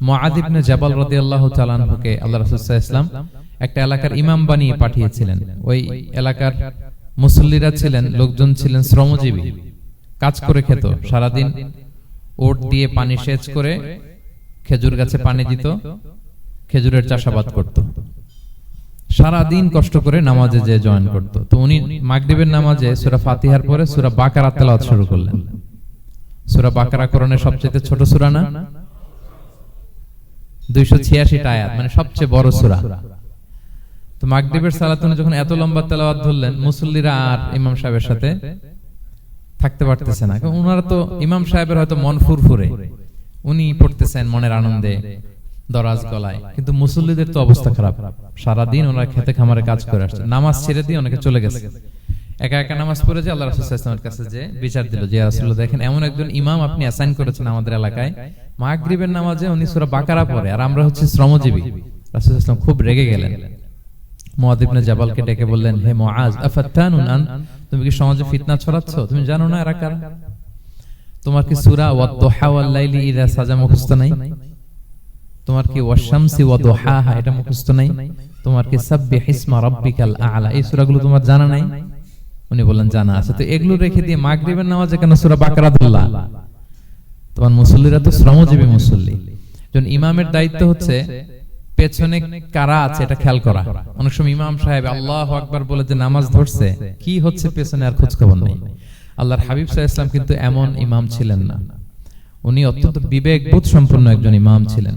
মুআদিবনে জাবাল আনহুকে আল্লাহ রাসূল সাল্লাল্লাহু আলাইহি ওয়াসাল্লাম একটা এলাকার ইমাম বানিয়ে পাঠিয়েছিলেন। ওই এলাকার মুসল্লিরা ছিলেন, লোকজন ছিলেন শ্রমজীবী। কাজ করে খেত, সারাদিন ওট দিয়ে পানি সেচ করে খেজুর গাছে পানি দিত, খেজুরের চাষাবাদ করত। সারা দিন কষ্ট করে নামাজে যে জয়েন করত। তো উনি মাগরিবের নামাজে সূরা ফাতিহার পরে সূরা বাকারা তেলাওয়াত শুরু করলেন। সূরা বাকারা কোরআনের সবচেয়ে ছোট সূরা না? 286 আয়াত মানে সবচেয়ে বড় সূরা। তো মাগরিবের সালাতুনে যখন এত লম্বা তেলাওয়াত ধরলেন মুসল্লিরা আর ইমাম সাহেবের সাথে থাকতে পারতেছে না। ওনারা তো ইমাম সাহেবের হয়তো মন ফুরফুরে। উনি পড়তেছেন মনের আনন্দে দরাজ গলায়। কিন্তু মুসল্লিদের তো অবস্থা খারাপ। সারাদিন ওনারা খেতে খামারে কাজ করে আসছে। নামাজ ছেড়ে দিয়ে অনেকে চলে গেছে। একা একা নামাজ পড়ে যে আল্লাহ রাসূল সাল্লাল্লাহু কাছে যে বিচার দিল যে দেখেন এমন একজন ইমাম আপনি অ্যাসাইন করেছেন আমাদের এলাকায়। নামাজে উনি সূরা বাকারা পড়ে আর আমরা হচ্ছে শ্রমজীবী। রাসূল সাল্লাল্লাহু খুব রেগে গেলেন। জাবালকে ডেকে বললেন, হে মুআজ, আফাত্তানুন আন, তুমি কি সমাজে ফিতনা ছড়াচ্ছ? তুমি জানো না এরা কারা? তোমার কি সূরা ওয়াল লাইলি সাজা মুখস্থ নাই? তোমার কি ওয়াশ-শামসি ওয়া দুহাহা এটা মুখস্থ নাই? তোমার কি সাব্বিহ ইসমা রাব্বিকাল আ'লা? এই সূরাগুলো তোমার জানা নাই? উনি বললেন জানা আছে। তো এগুলো রেখে দিয়ে মাগরিবের নামাজে কেন সূরা বাকারা ধরলা তোমার মুসল্লিরা তো শ্রমজীবী মুসল্লি। ইমামের দায়িত্ব হচ্ছে পেছনে কারা আছে এটা খেয়াল করা। অনেক সময় ইমাম সাহেব আল্লাহ আকবার বলে যে নামাজ ধরছে কি হচ্ছে পেছনে আর খোঁজ খবর নেই। আল্লাহর হাবিব সাহা ইসলাম কিন্তু এমন ইমাম ছিলেন না। উনি অত্যন্ত বিবেকবোধ সম্পন্ন একজন ইমাম ছিলেন।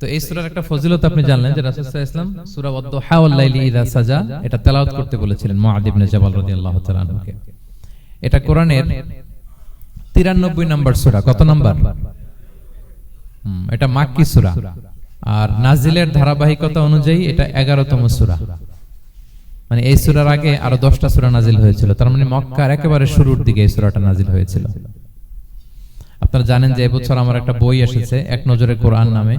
তো এই সূরার একটা ফজিলত আপনি জানলেন যে রাসূল সাল্লাল্লাহু আলাইহি ওয়াসাল্লাম সূরা ওয়াদ-দুহা ওয়াল লাইলি ইযা সাজা এটা তেলাওয়াত করতে বলেছিলেন মুআদ ইবনে জাবাল রাদিয়াল্লাহু তাআলা আনহুকে এটা কোরআনের 93 নম্বর সূরা কত নাম্বার? এটা মাক্কি সূরা। আর নাজিলের ধারাবাহিকতা অনুযায়ী এটা 11তম সূরা। মানে এই সূরার আগে আরও 10টা সূরা নাজিল হয়েছিল। তার মানে মক্কার একেবারে শুরুর দিকে এই সূরাটা নাজিল হয়েছিল। আপনারা জানেন যে এবছর আমার একটা বই এসেছে এক নজরে কোরআন নামে।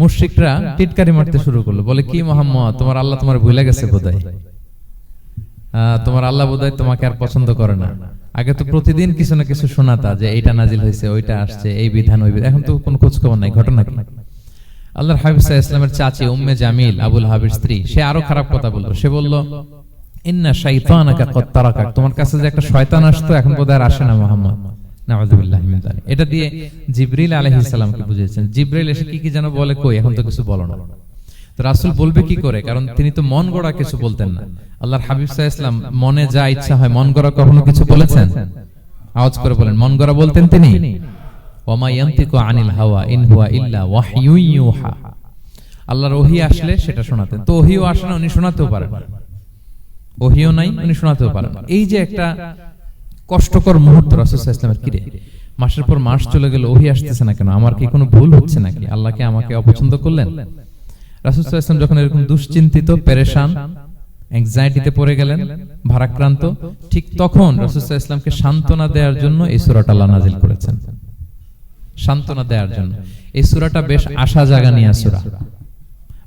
মুশরিকরা টিটকারি মারতে শুরু করল। বলে কি মোহাম্মদ তোমার আল্লাহ তোমার ভুলে গেছে বোধহয়? তোমার আল্লাহ বোধহয় তোমাকে আর পছন্দ করে না। আগে তো প্রতিদিন কিছু না কিছু শোনাতা যে এইটা নাজিল হয়েছে ওইটা আসছে এই বিধান ওই বিধান। এখন তো কোনো খোঁজ খবর নাই ঘটনা কি? আল্লাহর হাবিব ইসলামের চাচি উম্মে জামিল আবুল হাবির স্ত্রী সে আরও খারাপ কথা বলল। সে বলল ইন্না শাইতানাকা কদ তারাকাক তোমার কাছে যে একটা শয়তান আসতো এখন বোধহয় আর আসে না মোহাম্মদ। এটা দিয়ে জিবরিল বুঝিয়েছেন। জিবরিল এসে কি কি যেন বলে, কই, এখন তো কিছু বলো না। তো রাসূল বলবে কি করে? কারণ তিনি তো মন গড়া কিছু বলতেন না। আল্লাহর হাবিব সাল্লাম মনে যা ইচ্ছা হয়, মন গড়া কখনো কিছু বলেছেন? আওয়াজ করে বলেন, মন গড়া বলতেন তিনি? আনিল হাওয়া, ইন হুয়া ইল্লা ওয়াহয়ু ইউহা। আল্লাহর ওহী আসলে সেটা শোনাতেন। তো ওহীও আসে না, উনি শোনাতেও পারেন ওহিও নাই, উনি শোনাতেও পারেন। এই যে একটা কষ্টকর মুহূর্ত রাসূল ইসলামের কিরে? মাসের পর মাস চলে গেল, ওহি আসতেছে না কেন? আমার কি কোনো ভুল হচ্ছে নাকি? আল্লাহকে আমাকে অপছন্দ করলেন? রাসূল ইসলাম যখন এরকম দুশ্চিন্তিত, পেরেশান অ্যাংজাইটিতে পড়ে গেলেন, ভারাক্রান্ত, ঠিক তখন রাসূল ইসলামকে সান্ত্বনা দেওয়ার জন্য এই সুরাটা আল্লাহ নাজিল করেছেন। সান্ত্বনা দেওয়ার জন্য। এই সূরাটা বেশ আশা জাগা নিয়ে সূরা।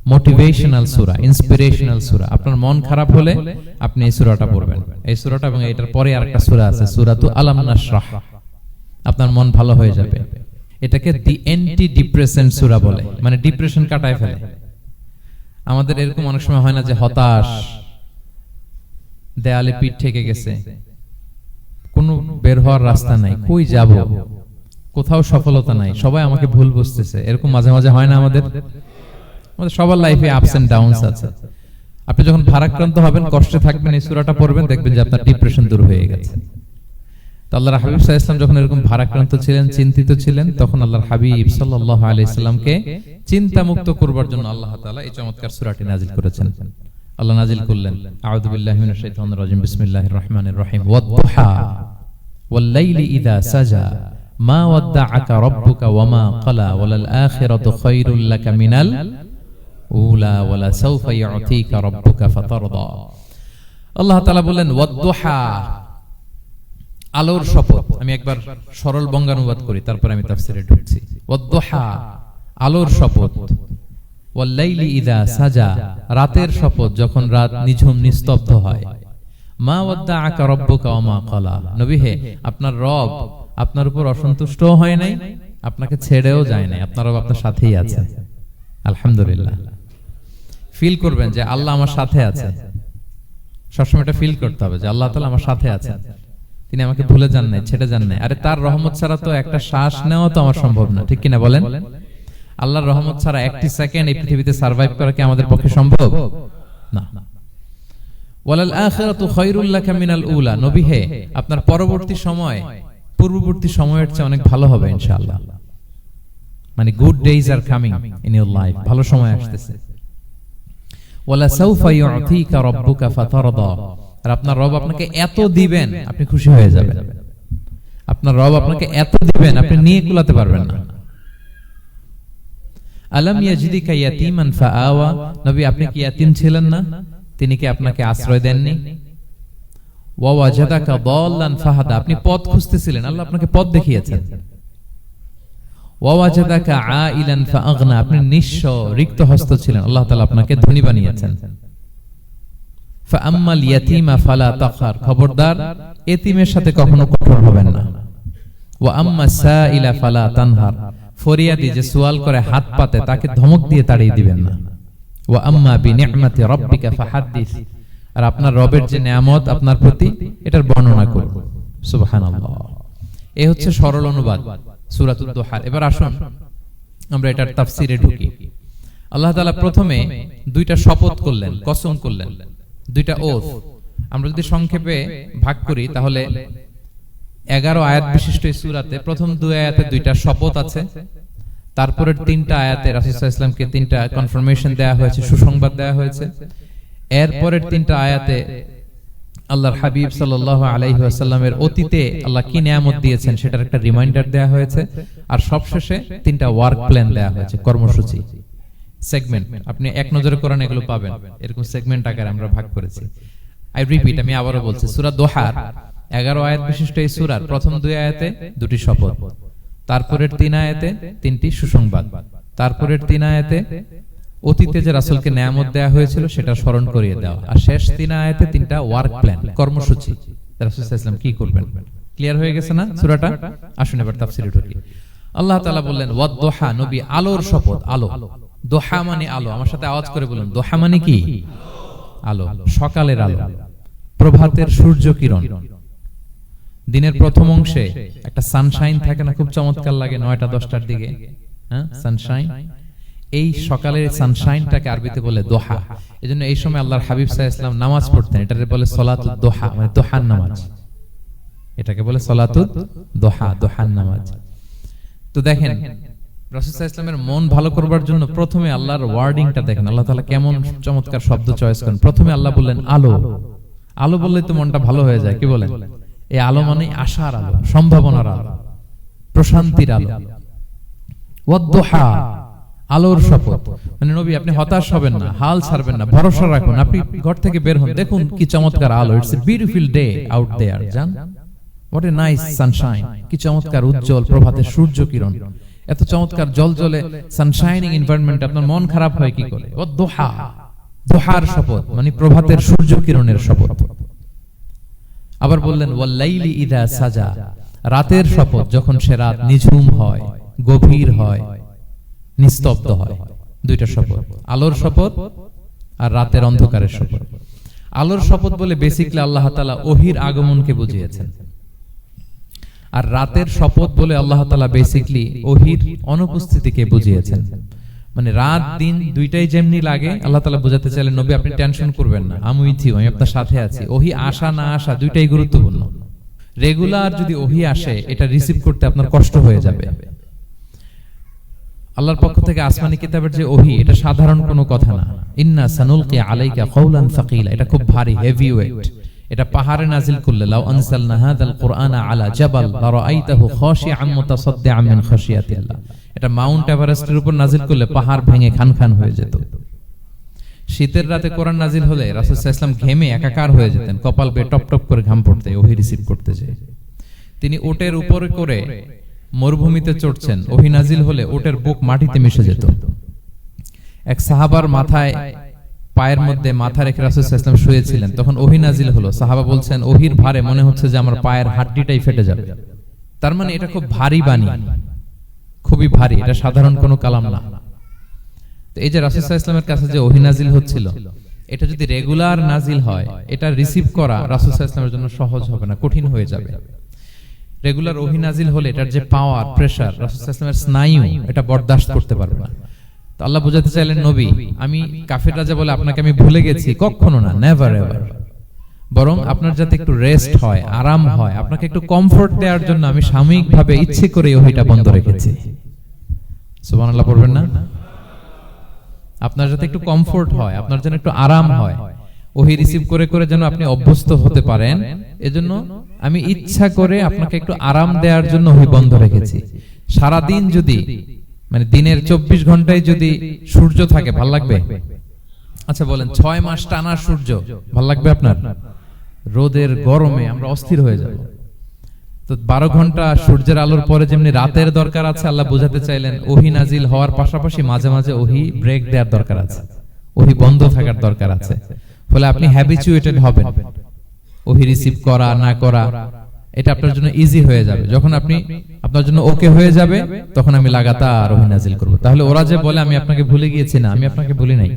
মোটিভেশনাল সূরা ইন্সপিরেশনাল সূরা। আপনার মন খারাপ হলে আপনি এই সুরাটা পড়বেন। এই সূরাটা এবং এটার পরে আরেকটা সূরা আছে সূরাতু আলাম নাশরাহ। আপনার মন ভালো হয়ে যাবে। এটাকে দি অ্যান্টি ডিপ্রেসেন্ট সূরা বলে। মানে ডিপ্রেশন কাটায় ফেলে। আমাদের এরকম অনেক সময় হয় না যে হতাশ দেয়ালে পিঠ ঠেকে গেছে। কোনো বের হওয়ার রাস্তা নাই। কই যাব? কোথাও সফলতা নাই। সবাই আমাকে ভুল বুঝতেছে। এরকম মাঝে মাঝে হয় না আমাদের। আমাদের। সবার লাইফে আপস এন্ড ডাউনস আছে। আপনি যখন ভারাক্রান্ত হবেন কষ্টে থাকবেন এই সূরাটা পড়বেন দেখবেন যে আপনার ডিপ্রেশন দূর হয়ে গেছে। তো আল্লাহর হাবিব আলাইহি ওয়াসাল্লাম যখন এরকম ভারাক্রান্ত ছিলেন চিন্তিত ছিলেন তখন আল্লাহর হাবিব সাল্লাল্লাহু আলাইহি সাল্লামকে চিন্তা মুক্ত করবার জন্য আল্লাহ তাআলা এই চমৎকার সূরাটি নাজিল করেছেন। আল্লাহ নাজিল করলেন। আউযু বিল্লাহি শাইতানির রাজিম। বিসমিল্লাহির রহমানির রহিম। ওয়াদ-দুহা। ওয়াল-লাইলি ইযা সাজা। মা ওয়াদ্দাআকা রাব্বুকা ওয়া মা ক্বালা ওয়ালাল আখিরাতু খায়রুল লাকা মিনাল রাব্বুকা বলেন আলোর শপথ। আমি একবার সরল বঙ্গানুবাদ করি, তারপর আমি তাফসিরে ঢুকছি। আলোর শপথ। রাতের শপথ, যখন রাত নিঝুম নিস্তব্ধ হয়। মা ওয়াদ্দাআকা রাব্বুকা ওয়া মা ক্বালা। নবী হে, আপনার রব আপনার উপর অসন্তুষ্ট হয় নাই, আপনাকে ছেড়েও যায় নাই, আপনার রব আপনার সাথেই আছে আলহামদুলিল্লাহ। ফিল করবেন যে আল্লাহ আমার সাথে আছে সবসময় এটা ফিল করতে হবে যে আল্লাহ তাআলা আমার সাথে আছে তিনি আমাকে ভুলে যান নাই, ছেড়ে যান নাই। আরে তার রহমত ছাড়া তো একটা শ্বাস নেওয়া তো আমার সম্ভব না। ঠিক কিনা বলেন? আল্লাহর রহমত ছাড়া একটি সেকেন্ড এই পৃথিবীতে সার্ভাইভ করা কি আমাদের পক্ষে সম্ভব? না। ওয়ালাল আখিরাতু খায়রুল লাকা মিনাল উলা। নবী হে, আপনার পরবর্তী সময়, পূর্ববর্তী সময়ের চেয়ে অনেক ভালো হবে ইনশাআল্লাহ। মানে good days are coming in your life ভালো সময় আসতেছে। ওয়ালা সাউফা ইউতিকা রাব্বুকা ফাতারদা। আর আপনার রব আপনাকে এত দিবেন আপনি খুশি হয়ে যাবেন। আপনার রব আপনাকে এত দিবেন আপনি নিয়ে কুলাতে পারবেন না। আলাম ইয়াজিদিকা ইয়াতীমান ফাআওয়া। নবী আপনি কি ইয়াতীম ছিলেন না? তিনি কি আপনাকে আশ্রয় দেননি? ওয়া ওয়াজাদাকা দাল্লান ফাহাদা। আপনি পথ খুঁজতেছিলেন আল্লাহ আপনাকে পথ দেখিয়েছেন। আইলান আপনি নিঃস্ব রিক্ত হস্ত ছিলেন। আল্লাহ তাআলা আপনাকে ধনী বানিয়েছেন। ফাআম্মাল ইয়াতীমা ফালা তাখার। খবরদার এতিমের সাথে কখনো কঠোর হবেন না। ওয়া আম্মা সাইলা ফালা তানহার। ফরিয়াদি যে সুয়াল করে হাত পাতে তাকে ধমক দিয়ে তাড়িয়ে দিবেন না। ওয়া আম্মা রাব্বিকা ফাহাদ্দিস আর আপনার রবের যে নিয়ামত আপনার প্রতি এটার বর্ণনা করুন। সুবহানাল্লাহ। এই হচ্ছে সরল অনুবাদ। সূরাতুদ দুহা এবার আসুন আমরা এটার তাফসিরে ঢুকি। আল্লাহ প্রথমে দুইটা শপথ করলেন, কসম করলেন। দুইটা আমরা যদি সংক্ষেপে ভাগ করি, তাহলে এগারো আয়াত বিশিষ্ট এই সুরাতে প্রথম দুই আয়াতে দুইটা শপথ আছে, তারপরে তিনটা আয়াতে রাসূলুল্লাহ ইসলামকে তিনটা কনফার্মেশন দেয়া হয়েছে, সুসংবাদ দেয়া হয়েছে। এরপরের তিনটা আয়াতে আল্লাহর হাবিব সাল্লাল্লাহু আলাইহি ওয়াসাল্লামের অতীতে আল্লাহ কি নিয়ামত দিয়েছেন সেটার একটা রিমাইন্ডার দেয়া হয়েছে। আর সবশেষে তিনটা ওয়ার্ক প্ল্যান দেয়া হয়েছে, কর্মসূচি। সেগমেন্ট আপনি এক নজরে কোরআন এগুলো পাবেন। এরকম সেগমেন্ট আকারে আমরা ভাগ করেছি। আই রিপিট আমি আবারও বলছি, সূরা দোহার, এগারো আয়াত বিশিষ্ট এই সূরার প্রথম দুই আয়াতে দুটি শপথ। তারপরের তিন আয়াতে তিনটি সুসংবাদ। তারপরের তিন আয়াতে অতীতে যে রাসূলকে নিয়ামত দেয়া হয়েছিল সেটা স্মরণ করিয়ে দেওয়া আর শেষ তিন আয়াতে তিনটা ওয়ার্ক প্ল্যান কর্মসূচি। রাসূল সাল্লাল্লাহু কি করবেন? ক্লিয়ার হয়ে গেছে না সূরাটা? আসুন এবার তাফসীরে ঢুকি। আল্লাহ তাআলা বললেন ওয়াদ দোহা নবী আলোর শপথ আলো। দোহা মানে আলো। আমার সাথে আওয়াজ করে বলুন দোহা মানে কি? আলো। সকালের আলো। প্রভাতের সূর্য কিরণ দিনের প্রথম অংশে একটা সানশাইন থাকে না খুব চমৎকার লাগে নয়টা দশটার দিকে। হ্যাঁ সানশাইন এই সকালের সানশাইনটাকে আরবিতে বলে দোহা। এই জন্য এই সময় আল্লাহর হাবিব সাহা ইসলাম নামাজ পড়তেন। এটাকে বলে সলাতুদ দোহা মানে দোহার নামাজ। এটাকে বলে সলাতুদ দোহা দোহার নামাজ। তো দেখেন রাসুসাহ ইসলামের মন ভালো করবার জন্য প্রথমে আল্লাহর ওয়ার্ডিংটা দেখেন। আল্লাহ তাআলা কেমন চমৎকার শব্দ চয়েস করেন। প্রথমে আল্লাহ বললেন আলো। আলো বললে তো মনটা ভালো হয়ে যায়। কি বলেন? এই আলো মানে আশার আলো সম্ভাবনার আলো প্রশান্তির আলো। ওয়াদ্দোহা আলোর শপথ। মানে নবী আপনি হতাশ হবেন না হাল ছাড়বেন না ভরসা রাখুন। আপনি ঘর থেকে বের হন। দেখুন কি চমৎকার আলো। It's a beautiful day out there জান। হোয়াট এ নাইস সানশাইন কি চমৎকার উজ্জ্বল প্রভাতের সূর্য কিরণ। এত চমৎকার জল জলে সানশাইনিং এনভায়রনমেন্ট আপনার মন খারাপ হয় কি করে? ও দোহা। দোহার শপথ মানে প্রভাতের সূর্য কিরণের শপথ। আবার বললেন ওয়াল্লাইলি ইদা সাজা। রাতের শপথ যখন সে রাত নিঝুম হয় গভীর হয়। নিস্তব্ধ হয়। দুইটা শপথ আলোর শপথ আর রাতের অন্ধকারের শপথ। আলোর শপথ বলে বেসিকলি আল্লাহ তাআলা ওহির আগমনকে বুঝিয়েছেন। আর রাতের শপথ বলে আল্লাহ তাআলা বেসিকলি ওহির অনুপস্থিতিকে বুঝিয়েছেন। মানে রাত দিন দুইটাই যেমনি লাগে আল্লাহ তালা বোঝাতে চাইলেন নবী আপনি টেনশন করবেন না আমি ইউ আমি আপনার সাথে আছি। ওহি আসা না আসা দুইটাই গুরুত্বপূর্ণ। রেগুলার যদি ওহি আসে এটা রিসিভ করতে আপনার কষ্ট হয়ে যাবে। আল্লাহর পক্ষ থেকে আসমানি কিতাবের যে ওহি, এটা সাধারণ কোনো কথা না। ইন্না সানুলকি আলাইকা কওলান সাকিলা। এটা খুব ভারী হেভি ওয়েট এটা পাহাড়ে নাজিল করলে, লাউ আনসালনা হাদাল কুরআনা আলা জাবাল, লারাআইতাহু খাশিআম মুতাসাদ্দিআম মিন খাশিয়াতিল্লাহ। এটা মাউন্ট এভারেস্টের উপর নাজিল করলে পাহাড় ভেঙে খান খান হয়ে যেত। শীতের রাতে কোরআন নাজিল হলে রাসূল সাল্লাল্লাহু আলাইহি ঘেমে একাকার হয়ে যেতেন, কপাল বেয়ে টপ টপ করে ঘাম পড়তে, ওহি রিসিভ করতে যায়। তিনি ওটের উপরে করে মরুভূমিতে চড়ছেন ওহি নাজিল হলে ওটের বুক মাটিতে মিশে যেত। এক সাহাবার মাথায়, পায়ের মধ্যে মাথা রেখে রাসূল শুয়েছিলেন। তখন ওহি নাজিল হলো। সাহাবা বলছেন ওহির ভারে মনে হচ্ছে যে আমার পায়ের হাড্ডিটাই ফেটে যাবে। তার মানে এটা খুব ভারী বাণী। খুবই ভারী। এটা সাধারণ কোনো কালাম না। তো এই যে রাসূল ওয়াসাল্লামের কাছে যে ওহি নাজিল হচ্ছিল, এটা যদি রেগুলার নাজিল হয়, এটা রিসিভ করা রাসূল ওয়াসাল্লামের জন্য সহজ হবে না, কঠিন হয়ে যাবে। রেগুলার ওহি নাজিল হলে এটার যে পাওয়ার প্রেসার রাসূল সাল্লাল্লাহু আলাইহি ওয়াসাল্লামের স্নায়ু এটা বরদাস্ত করতে পারবে না। তো আল্লাহ বোঝাতে চাইলেন নবী আমি কাফের রাজা বলে আপনাকে আমি ভুলে গেছি কখনো না নেভার এভার বরং আপনার যাতে একটু রেস্ট হয় আরাম হয় আপনাকে একটু কমফোর্ট দেওয়ার জন্য আমি সাময়িকভাবে ইচ্ছে করে ওহিটা বন্ধ রেখেছি। সুবহানাল্লাহ পড়বেন না? আপনার যাতে একটু কমফোর্ট হয় আপনার যেন একটু আরাম হয়। ওহি রিসিভ করে করে যেন আপনি অভ্যস্ত হতে পারেন। এজন্য আমি ইচ্ছা করে আপনাকে একটু আরাম দেওয়ার জন্য ওহি বন্ধ রেখেছি। সারা দিন যদি মানে দিনের চব্বিশ ঘন্টায় যদি সূর্য থাকে, ভালো লাগবে? আচ্ছা বলেন, ছয় মাস টানা সূর্য, ভালো লাগবে আপনার? রোদের গরমে আমরা অস্থির হয়ে যাব। তো বারো ঘণ্টা সূর্যের আলোর পরে যেমনি রাতের দরকার আছে, আল্লাহ বোঝাতে চাইলেন, ওহি নাজিল হওয়ার পাশাপাশি মাঝে মাঝে ওহি ব্রেক দেওয়ার দরকার আছে। ওহি বন্ধ থাকার দরকার আছে। ফলে আপনি হ্যাবিচুয়েটেড হবেন। ওহি রিসিভ করা না করা এটা আপনার জন্য ইজি হয়ে যাবে। যখন আপনি আপনার জন্য ওকে হয়ে যাবে তখন আমি লাগাতার ওহি নাজিল করব। তাহলে ওরা যে বলে আমি আপনাকে ভুলে গিয়েছি না আমি আপনাকে ভুলি নাই।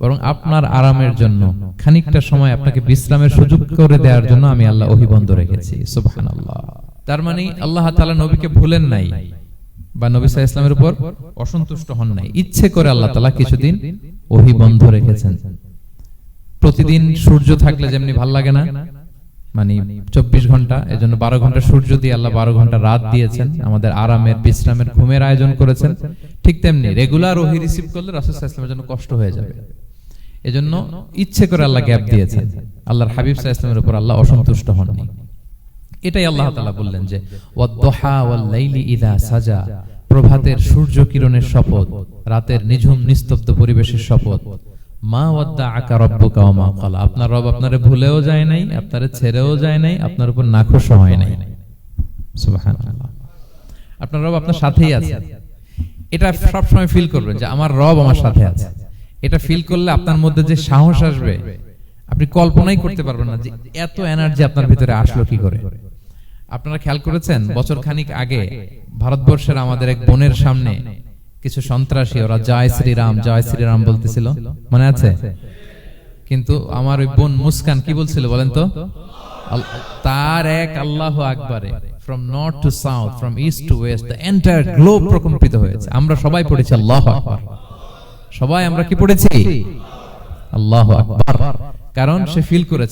বরং আপনার আরামের জন্য খানিকটা সময় আপনাকে বিশ্রামের সুযোগ করে দেওয়ার জন্য আমি আল্লাহ ওহি বন্ধ রেখেছি। সুবহানাল্লাহ। তার মানে আল্লাহ তাআলা নবীকে ভুলেন নাই বা নবী সাল্লাল্লাহু আলাইহি ইসলামের উপর অসন্তুষ্ট হন নাই। ইচ্ছে করে আল্লাহ তাআলা কিছুদিন ওহি বন্ধ রেখেছেন। প্রতিদিন সূর্য থাকলে যেমনি ভালো লাগে না মানে চব্বিশ ঘণ্টা, এজন্য বারো ঘণ্টা সূর্য দিয়ে আল্লাহ বারো ঘণ্টা রাত দিয়েছেন। আমাদের আরামের, বিশ্রামের ঘুমের আয়োজন করেছেন। ঠিক তেমনি রেগুলার ওহি রিসিভ করলে রাসুল ইসলামের জন্য কষ্ট হয়ে যাবে। এজন্য ইচ্ছে করে আল্লাহ গ্যাপ দিয়েছেন। আল্লাহর হাবিব ইসলামের উপর আল্লাহ অসন্তুষ্ট হননি। এটাই আল্লাহ তাআলা বললেন যে ইযা সাজা। প্রভাতের সূর্য কিরণের শপথ, রাতের নিঝুম নিস্তব্ধ পরিবেশের শপথ। মা আকা রব্বুকা মা আপনার রব আপনারে ভুলেও যায় নাই, আপনারে ছেড়েও যায় নাই, আপনার উপর হয় নাই। সুবহানাল্লাহ। আপনার রব আপনার সাথেই আছে। এটা ফিল করবেন যে আমার রব আমার সাথে আছে। এটা ফিল করলে আপনার মধ্যে যে সাহস আসবে, আপনি কল্পনাই করতে পারবেন না যে এত এনার্জি আপনার ভিতরে আসলো কি করে। আপনারা খেয়াল করেছেন, বছর খানিক আগে ভারতবর্ষের আমাদের এক বোনের সামনে কিছু সন্ত্রাসী ওরা জয় শ্রীরাম জয় শ্রীরাম বলতেছিল। মনে আছে? কিন্তু আমার ওই বোন মুস্কান কি বলছিল বলেন তো? তার এক আল্লাহ আকবারে from north to south from east to west the entire globe প্রকম্পিত হয়েছে। আমরা সবাই পড়েছি আল্লাহ আকবার। সবাই আমরা কি পড়েছি? আল্লাহ আকবার। কারণ সে ফিল করেছে।